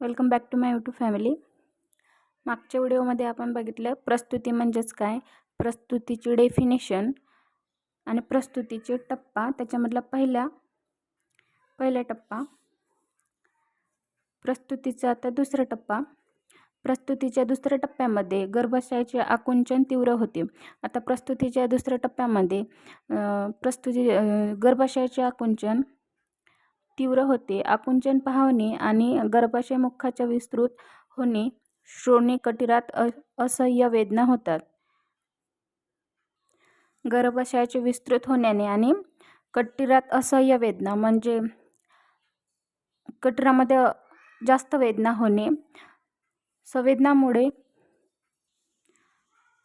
Welcome back to my YouTube family. मागच्या व्हिडिओमध्ये आपण बघितलं प्रस्तुती म्हणजेच काय? प्रस्तुतीची डेफिनेशन आणि प्रस्तुतीचे टप्पा. त्याच्यामधला पहिला पहिला टप्पा. प्रस्तुतीचा आता दुसरा टप्पा. प्रस्तुतीच्या दुसऱ्या टप्प्यामध्ये गर्भाशयाचे आकुंचन तीव्र होते. आता प्रस्तुतीच्या दुसऱ्या टप्प्यामध्ये प्रस्तुती गर्भाशयाचे आकुंचन तीव्र होते. आकुंचन पाहणे आणि गर्भाशय मुखाच्या विस्तृत होणे श्रोणी कटिरात असह्य वेदना होतात. गर्भाशयाचे विस्तृत होण्याने आणि कटिरात असह्य वेदना म्हणजे कटिरामध्ये जास्त वेदना होणे. संवेदनामुळे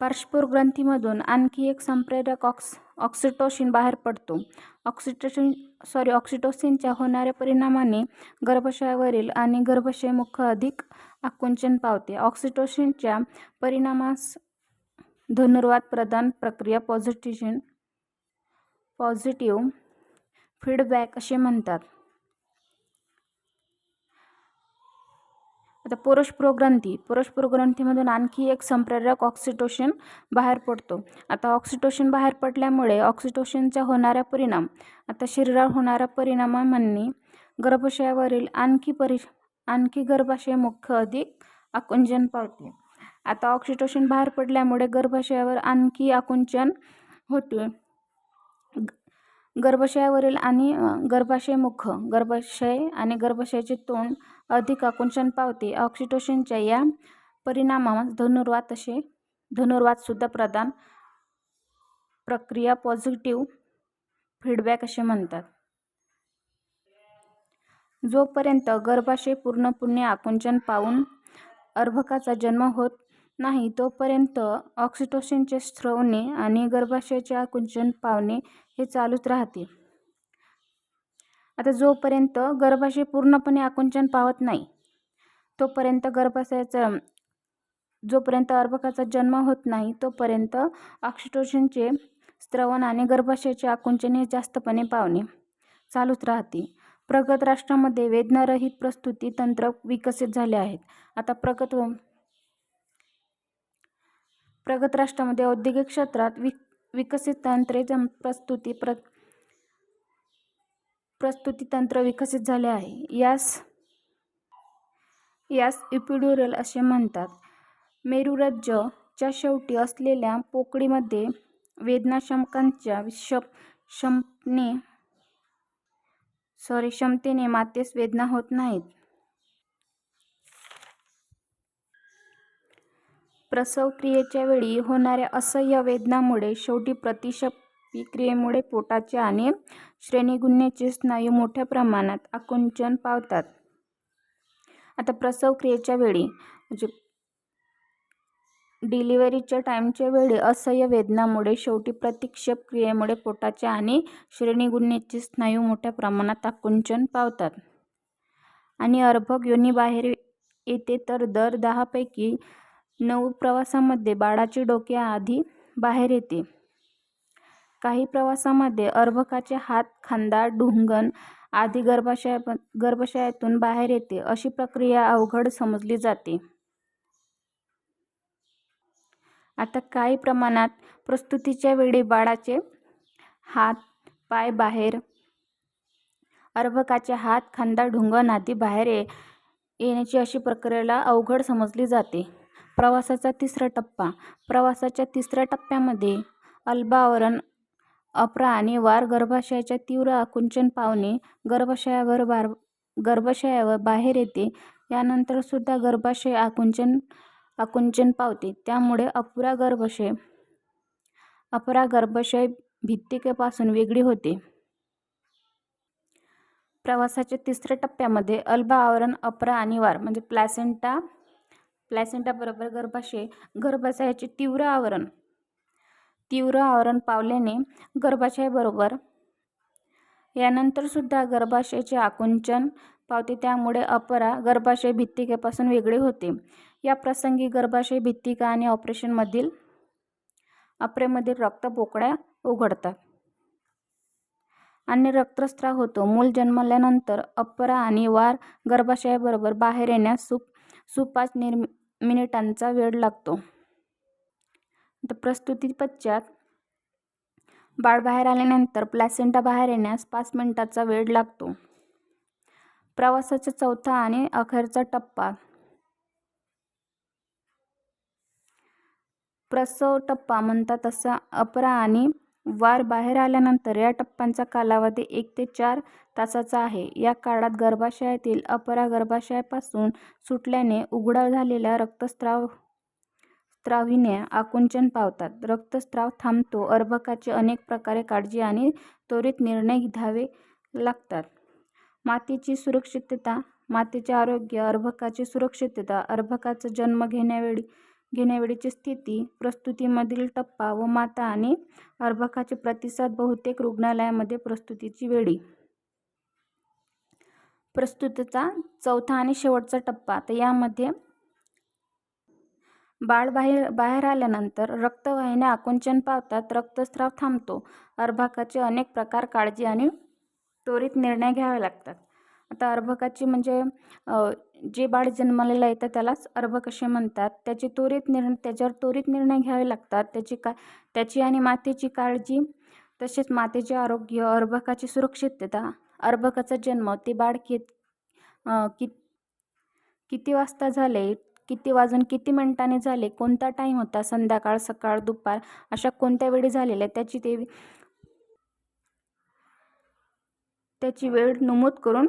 पार्श्वग्रंथीमधून आणखी एक संप्रेरक ऑक्स ऑक्सिटोशिन बाहेर पडतो. ऑक्सिटोशिन सॉरी ऑक्सिटोसिनच्या होणाऱ्या परिणामाने गर्भाशयावरील आणि गर्भाशय मुख अधिक आकुंचन पावते. ऑक्सिटोशिनच्या परिणामास धनुर्वाद प्रदान प्रक्रिया पॉझिटिशन पॉझिटिव्ह फीडबॅक असे म्हणतात. आता पुरुष प्रोग्रंथी पुरुष प्रोग्रंथीमधून आणखी एक संप्रेरक ऑक्सिटोशन बाहेर पडतो. आता ऑक्सिटोशन बाहेर पडल्यामुळे ऑक्सिटोशनचा होणारा परिणाम आता शरीरावर होणारा परिणामांनी गर्भाशयावरील आणखी परि आणखी गर्भाशय मुख्य अधिक आकुंचन पावते. आता ऑक्सिटोशन बाहेर पडल्यामुळे गर्भाशयावर आणखी आकुंचन होते. गर्भाशयावरील आणि गर्भाशय मुख गर्भाशय आणि गर्भाशयाचे तोंड अधिक आकुंचन पावते. ऑक्सिटोशनच्या या परिणामास धनुर्वात असे धनुर्वातसुद्धा प्रदान प्रक्रिया पॉझिटिव्ह फीडबॅक असे म्हणतात. जोपर्यंत गर्भाशय पूर्णपणे आकुंचन पावून अर्भकाचा जन्म होत नाही तोपर्यंत ऑक्सिटोसिनचे स्त्रवणे आणि गर्भाशयाचे आकुंचन पावणे हे चालूच राहते. आता जोपर्यंत गर्भाशय पूर्णपणे आकुंचन पावत नाही तोपर्यंत गर्भाशयाचा जोपर्यंत अर्भकाचा जन्म होत नाही तोपर्यंत ऑक्सिटोशनचे स्त्रवण आणि गर्भाशयाचे आकुंचन हे जास्तपणे पावणे चालूच राहते. प्रगत राष्ट्रामध्ये वेदनारहित प्रस्तुती तंत्र विकसित झाले आहेत. आता प्रगत प्रगत राष्ट्रामध्ये औद्योगिक क्षेत्रात विक विकसित तंत्रे प्रस्तुती प्र प्रस्तुती तंत्र विकसित झाले आहे. यास यास इपिड्युरल असे म्हणतात. मेरुरज्जच्या शेवटी असलेल्या पोकळीमध्ये वेदनाशमकांच्या शप क्षमने सॉरी क्षमतेने मातेस वेदना होत नाहीत. प्रसवक्रियेच्या वेळी होणाऱ्या असह्य वेदनामुळे शेवटी प्रतिशप क्रियेमुळे पोटाचे आणि श्रेणीगुन्हेचे स्नायू मोठ्या प्रमाणात आकुंचन पावतात. आता प्रसव क्रियेच्या वेळी म्हणजे डिलिव्हरीच्या टाईमच्या वेळी असह्य वेदनामुळे शेवटी प्रतिक्षेप क्रियेमुळे पोटाचे आणि श्रेणीगुन्हेचे स्नायू मोठ्या प्रमाणात आकुंचन पावतात. आणि अर्भक योनीबाहेर येते तर दर दहापैकी नऊ प्रवासामध्ये बाळाचे डोके आधी बाहेर येते. काही प्रवासामध्ये अर्भकाचे हात खांदा ढुंगण आधी गर्भाशया गर्भाशयातून बाहेर येते अशी प्रक्रिया अवघड समजली जाते. आता काही प्रमाणात प्रस्तुतीच्या वेळी बाळाचे हात पाय बाहेर अर्भकाचे हात खांदा ढुंगण आधी बाहेर येण्याची अशी प्रक्रियेला अवघड समजली जाते. प्रवासाचा तिसरा टप्पा. प्रवासाच्या तिसऱ्या टप्प्यामध्ये अल्बावरण अपरा आणि वार गर्भाशयाच्या तीव्र आकुंचन पावणे गर्भाशयावर बार गर्भाशयावर बाहेर येते. यानंतर सुद्धा गर्भाशय आकुंचन आकुंचन पावते. त्यामुळे अपुरा गर्भाशय अपरा गर्भाशय भित्तिकेपासून वेगळी होते. प्रवासाच्या तिसऱ्या टप्प्यामध्ये अल्बा आवरण अपरा आणि वार म्हणजे प्लॅसेंटा प्लॅसेंटाबरोबर गर्भाशय गर्भाशयाचे तीव्र आवरण. तीव्र आवरण पावल्याने गर्भाशयाबरोबर यानंतरसुद्धा गर्भाशयाचे आकुंचन पावते त्यामुळे अपरा गर्भाशय भित्तिकेपासून वेगळे होते या प्रसंगी गर्भाशय भित्तिका आणि ऑपरेशनमधील अपरेमधील रक्त पोकळ्या उघडतात आणि रक्तस्त्राव होतो. मूल जन्मल्यानंतर अपरा आणि वार गर्भाशयाबरोबर बाहेर येण्यास सुप सुपाच मिनिटांचा वेळ लागतो. प्रस्तुतीपश्चात बाळ बाहेर आल्यानंतर प्लॅसेंटा बाहेर येण्यास पाच मिनिटाचा वेळ लागतो. प्रवासाचा चौथा आणि अखेरचा टप्पा प्रसव टप्पा म्हणतात तसा अपरा आणि वार बाहेर आल्यानंतर या टप्प्यांचा कालावधी एक ते चार तासाचा आहे. या काळात गर्भाशयातील अपरा गर्भाशयापासून सुटल्याने उघडा झालेला रक्तस्त्राव रक्तस्राविण्या आकुंचन पावतात. रक्तस्राव थांबतो. अर्भकाची अनेक प्रकारे काळजी आणि त्वरित निर्णय घ्यावे लागतात. मातेची सुरक्षितता, मातेचे आरोग्य, अर्भकाची सुरक्षितता, अर्भकाचा जन्म घेण्यावेळी घेण्यावेळीची स्थिती, प्रस्तुतीमधील टप्पा व माता आणि अर्भकाचे प्रतिसाद बहुतेक रुग्णालयामध्ये प्रस्तुतीची वेळी. प्रस्तुतीचा चौथा आणि शेवटचा टप्पा तर यामध्ये बाळ बाहेर बाहेर आल्यानंतर रक्तवाहिन्या आकुंचन पावतात. रक्तस्राव थांबतो. अर्भकाचे अनेक प्रकार काळजी आणि त्वरित निर्णय घ्यावे लागतात. आता अर्भकाची म्हणजे जे बाळ जन्मलेलं येतं त्यालाच अर्भक असे म्हणतात. त्याची त्वरित निर्णय त्याच्यावर त्वरित निर्णय घ्यावे लागतात. त्याची का त्याची आणि मातेची काळजी तसेच मातेचे आरोग्य, अर्भकाची सुरक्षितता, अर्भकाचा जन्म, ते बाळ किती वाजता झाले, किती वाजून किती मिनिटांनी झाले, कोणता टाईम होता, संध्याकाळ, सकाळ, दुपार अशा कोणत्या वेळी झालेल्या त्याची ते त्याची वेळ नमूद करून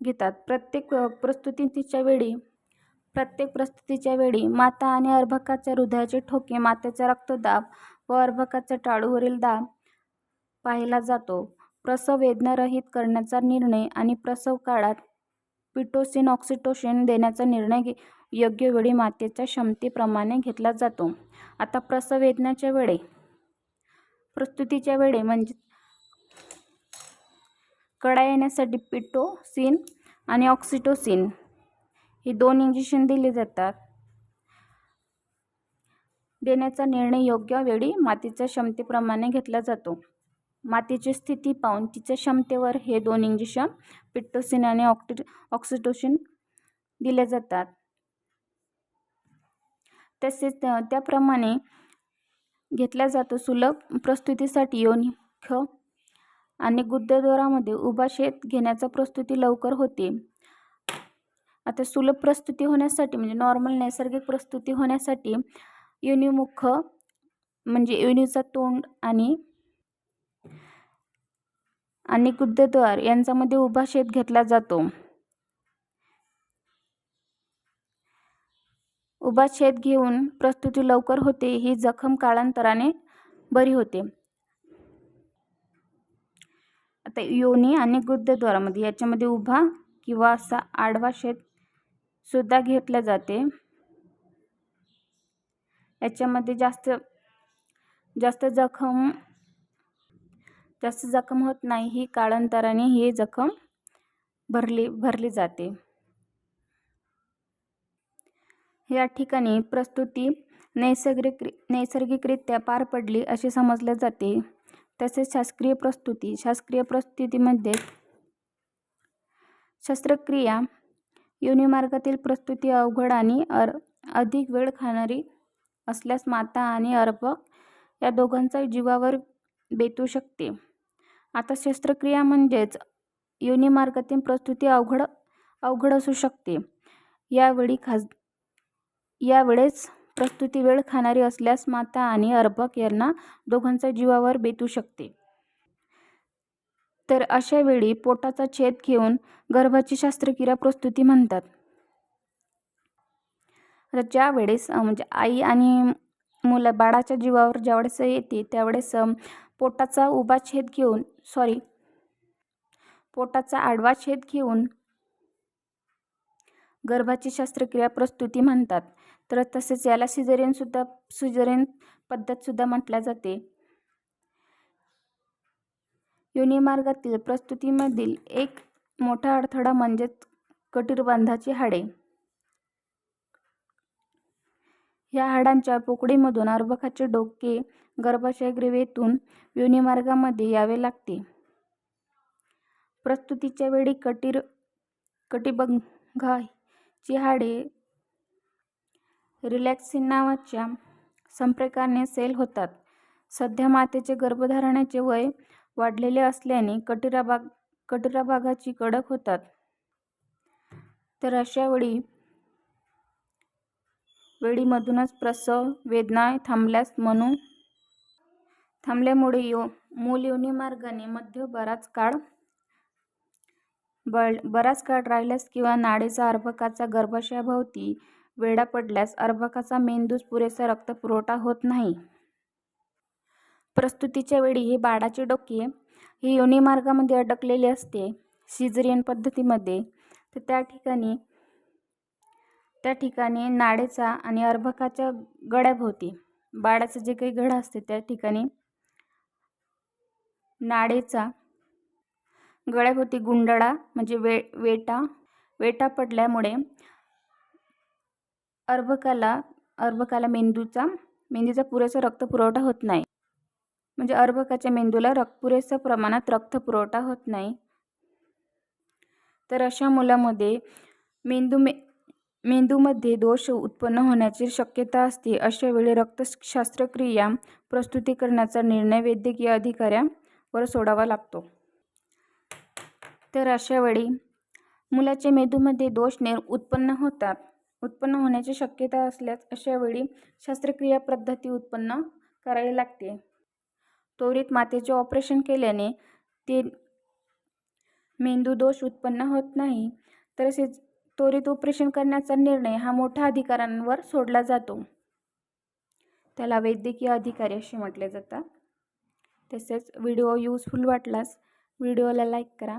घेतात. प्रत्येक प्रस्तुतीच्या वेळी प्रत्येक प्रस्तुतीच्या वेळी माता आणि अर्भकाच्या हृदयाचे ठोके, मातेचा रक्तदाब व अर्भकाचा टाळूवरील दाब पाहिला जातो. प्रसव वेदनारहित करण्याचा निर्णय आणि प्रसव काळात पिटोसिन, ऑक्सिटोसिन देण्याचा निर्णय घे योग्य वेळी मातेच्या क्षमतेप्रमाणे घेतला जातो. आता प्रसव वेदनेच्या वेळी प्रस्तुतीच्या वेळी म्हणजे कडा येण्यासाठी पिटोसिन आणि ऑक्सिटोसिन हे दोन इंजेक्शन दिले जातात. देण्याचा निर्णय योग्य वेळी मातीच्या क्षमतेप्रमाणे घेतला जातो. मातीची स्थिती पाहून तिच्या क्षमतेवर हे दोन इंजेक्शन पिट्टोसिन आणि ऑक्टि ऑक्सिटोसिन दिले जातात. तसेच त्याप्रमाणे घेतला जातो. सुलभ प्रस्तुतीसाठी योनिमुख आणि गुद्धद्वारामध्ये उभा शेत घेण्याचा प्रस्तुती लवकर होते. आता सुलभ प्रस्तुती होण्यासाठी म्हणजे नॉर्मल नैसर्गिक प्रस्तुती होण्यासाठी योनिमुख म्हणजे योनीचा तोंड आणि आणि गुद्धद्वार यांच्यामध्ये उभा शेत घेतला जातो. उभा छेद घेऊन प्रस्तुती लवकर होते. ही जखम काळांतराने बरी होते. आता योनी आणि गुद्धद्वारामध्ये याच्यामध्ये उभा किंवा असा आडवा छेद सुद्धा घेतला जाते. याच्यामध्ये जास्त जास्त जखम जास्त जखम होत नाही. ही काळांतराने ही जखम भरली भरली जाते. या ठिकाणी प्रस्तुती नैसर्गिक नैसर्गिकरित्या पार पडली असे समजले जाते. तसेच शासकीय प्रस्तुती शासकीय प्रस्तुतीमध्ये शस्त्रक्रिया योनिमार्गातील प्रस्तुती अवघड आणि अर अधिक वेळ खाणारी असल्यास माता आणि अर्भक या दोघांचा जीवावर बेतू शकते. आता शस्त्रक्रिया म्हणजेच योनिमार्गातील प्रस्तुती अवघड अवघड असू शकते. यावेळी खास यावेळेस प्रस्तुती वेळ खाणारी असल्यास माता आणि अर्भक यांना दोघांचा जीवावर बेतू शकते. तर अशा वेळी पोटाचा छेद घेऊन गर्भाची शस्त्रक्रिया प्रस्तुती म्हणतात. आता ज्यावेळेस म्हणजे आई आणि मुला बाळाच्या जीवावर ज्यावेळेस येते त्यावेळेस पोटाचा उभा छेद घेऊन सॉरी पोटाचा आडवा छेद घेऊन गर्भाची शस्त्रक्रिया प्रस्तुती म्हणतात. तर तसेच याला सिझेरियनसुद्धा सिझेरियन म्हटल्या जाते. योनिमार्गातील प्रस्तुतीमधील एक मोठा अडथळा म्हणजेच कटीरबंधाची हाडे. या हाडांच्या पोकळीमधून अर्भकाचे डोके गर्भाशय ग्रीवेतून योनिमार्गामध्ये यावे लागते. प्रस्तुतीच्या वेळी कटीर कटिर ची हाडे रिलॅक्सिन नावाच्या संप्रेरकाने सेल होतात. सध्या मातेचे गर्भधारणाचे वय वाढलेले असल्याने कटिराभागाची कडक होतात. तर अशा वेळी वेळीमधूनच प्रसव वेदना थांबल्यामुळे यो मूल योनिमार्गाने मध्य बराच काळ बळ बराच काळ राहिल्यास किंवा नाडीचा अर्भकाचा गर्भाशयाभोवती वेढा पडल्यास अर्भकाचा मेंदूस पुरेसा रक्तपुरवठा होत नाही. प्रस्तुतीच्या वेळी बाळाचे डोके ही योनिमार्गामध्ये अडकलेले असते सिझेरियन पद्धतीमध्ये तर त्या ठिकाणी त्या ठिकाणी नाडीचा आणि अर्भकाच्या गळ्याभोवती बाळाचं जे काही घड असते त्या ठिकाणी नाडीचा गळ्याभोवती गुंडाळा म्हणजे वे वेटा वेटा पडल्यामुळे अर्भकाला अर्भकाला मेंदूचा मेंदूचा पुरेसा रक्तपुरवठा होत नाही. म्हणजे अर्भकाच्या मेंदूला पुरेशा प्रमाणात रक्तपुरवठा होत नाही. तर अशा मुलामध्ये मेंदूमध्ये दोष उत्पन्न होण्याची शक्यता असते. अशा वेळी रक्तशास्त्रक्रिया करण्याचा निर्णय वैद्यकीय अधिकाऱ्यावर सोडावा लागतो. तर अशावेळी मुलाचे मेंदूमध्ये दोष उत्पन्न होतात उत्पन्न होण्याची शक्यता असल्यास अशावेळी शस्त्रक्रिया पद्धती उत्पन्न करावी लागते. त्वरित मातेचे ऑपरेशन केल्याने ते मेंदू दोष उत्पन्न होत नाही. तसेच त्वरित ऑपरेशन करण्याचा निर्णय हा मोठ्या अधिकाऱ्यांवर सोडला जातो. त्याला वैद्यकीय अधिकारी असे म्हटले जातात तसेच व्हिडिओ यूजफुल वाटलास व्हिडिओला लाईक करा.